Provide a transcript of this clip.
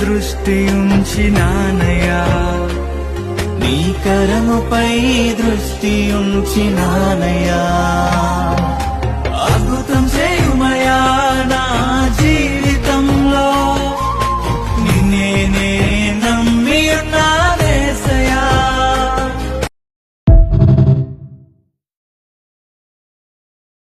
దృష్టి ఉంచినానయ్యా. నీ కరముపై దృష్టి ఉంచినానయ్యా.